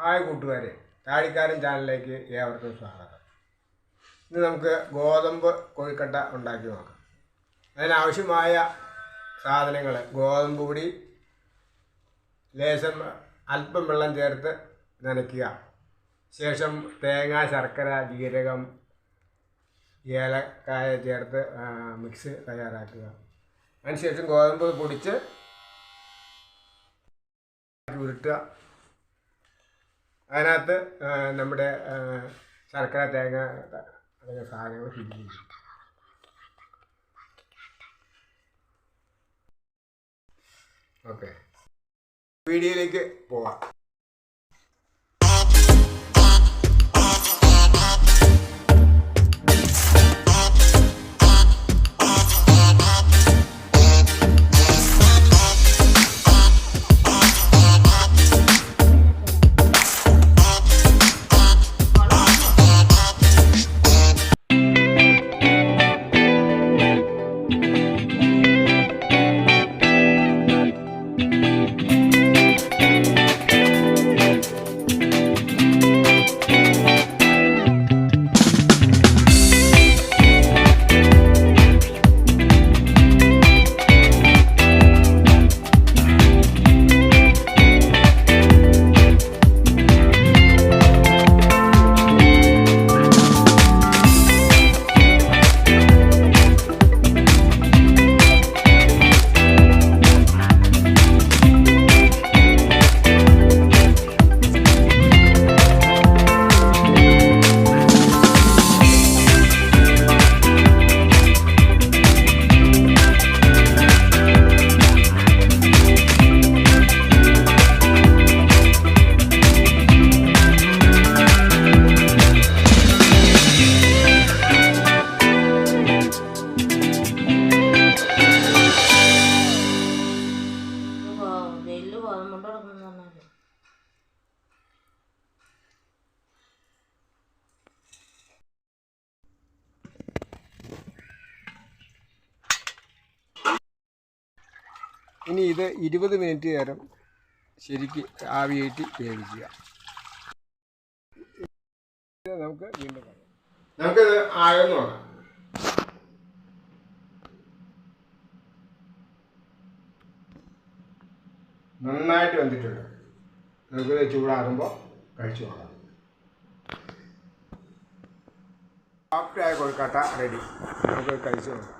Hi കൂട്ടുകാരെ. താടിക്കാരൻ ചാനലിലേക്ക് ഏവർക്കും സ്വാഗതം. ഇന്ന് നമുക്ക് ഗോതമ്പ് കൊഴുക്കട്ട ഉണ്ടാക്കി നോക്കാം. അതിനാവശ്യമായ സാധനങ്ങൾ ഗോതമ്പ് പൊടി ലേശം അല്പം വെള്ളം ചേർത്ത് നനയ്ക്കുക. ശേഷം തേങ്ങ ശർക്കര ജീരകം ഏലക്കായ ചേർത്ത് മിക്സ് തയ്യാറാക്കുക. അതിനുശേഷം ഗോതമ്പ് പൊടിച്ച് ഉരുട്ടുക. അതിനകത്ത് നമ്മുടെ ശർക്കര തേങ്ങ അതൊക്കെ സാധനങ്ങൾ ഫില്ല് ചെയ്യും. ഓക്കെ വീഡിയോയിലേക്ക് പോവാം. ഇനി ഇത് ഇരുപത് മിനിറ്റ് നേരം ശരിക്ക് ആവിയേറ്റി വേവിക്കുക. ഇത് നമുക്ക് വീണ്ടും നമുക്ക് നമുക്കിത് ആയെന്ന് നോക്കാം. നന്നായിട്ട് വെന്തിട്ടുണ്ട്. നമുക്കിത് ചൂടാകുമ്പോൾ കഴിച്ചു നോക്കാം. സോഫ്റ്റായ കൊഴുക്കാട്ട റെഡി നമുക്ക് കഴിച്ചു നോക്കാം.